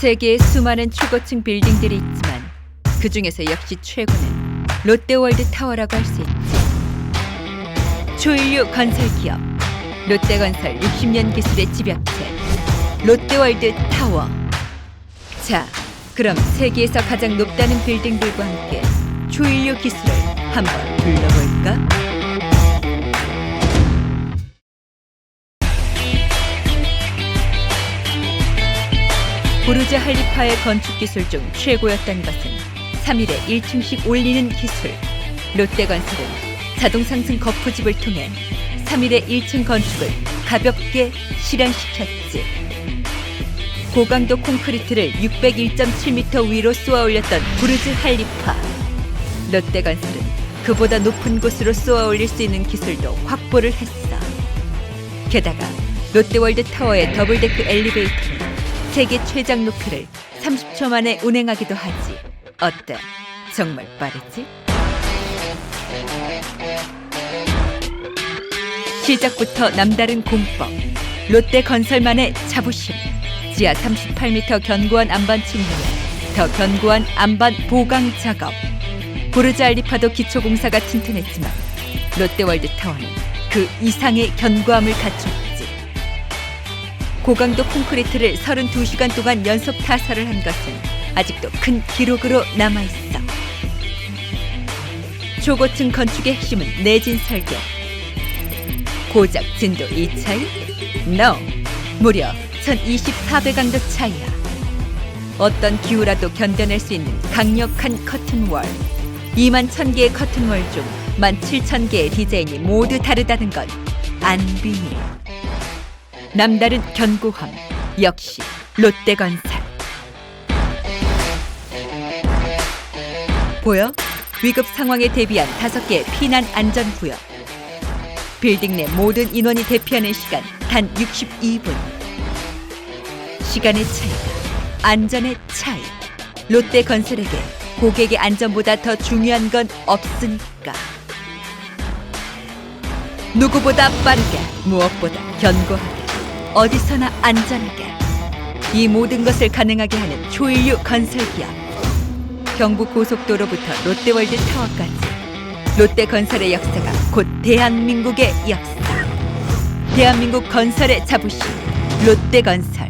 세계에 수많은 초고층 빌딩들이 있지만 그 중에서 역시 최고는 롯데월드 타워라고 할 수 있지. 초인류 건설 기업 롯데건설 60년 기술의 집약체 롯데월드 타워. 자, 그럼 세계에서 가장 높다는 빌딩들과 함께 초인류 기술을 한번 불러볼까? 부르즈 할리파의 건축 기술 중 최고였던 것은 3일에 1층씩 올리는 기술. 롯데건설은 자동 상승 거푸집을 통해 3일의 1층 건축을 가볍게 실현시켰지. 고강도 콘크리트를 601.7m 위로 쏘아 올렸던 부르즈 할리파. 롯데건설은 그보다 높은 곳으로 쏘아 올릴 수 있는 기술도 확보를 했어. 게다가 롯데월드 타워의 더블데크 엘리베이터는 세계 최장 높이를 30초 만에 운행하기도 하지. 어때? 정말 빠르지? 시작부터 남다른 공법. 롯데 건설만의 자부심. 지하 38m 견고한 안반 측면에 더 견고한 안반 보강 작업. 부르즈 알리파도 기초 공사가 튼튼했지만 롯데월드 타워는 그 이상의 견고함을 갖췄지. 고강도 콘크리트를 32시간 동안 연속 타설을 한 것은 아직도 큰 기록으로 남아 있어. 초고층 건축의 핵심은 내진 설계. 고작 진도 2차이? No. 무려 1024배 강도 차이야. 어떤 기후라도 견뎌낼 수 있는 강력한 커튼월. 2만 1000개의 커튼월 중 17,000개의 디자인이 모두 다르다는 건 안 비밀. 남다른 견고함 역시 롯데건설. 보여? 위급 상황에 대비한 다섯 개의 피난 안전 구역. 빌딩 내 모든 인원이 대피하는 시간 단 62분. 시간의 차이가 안전의 차이. 롯데건설에게 고객의 안전보다 더 중요한 건 없으니까. 누구보다 빠르게 무엇보다 견고하게 어디서나 안전하게. 이 모든 것을 가능하게 하는 초인류 건설 기업. 경부 고속도로부터 롯데월드 타워까지. 롯데 건설의 역사가 곧 대한민국의 역사. 대한민국 건설의 자부심 롯데 건설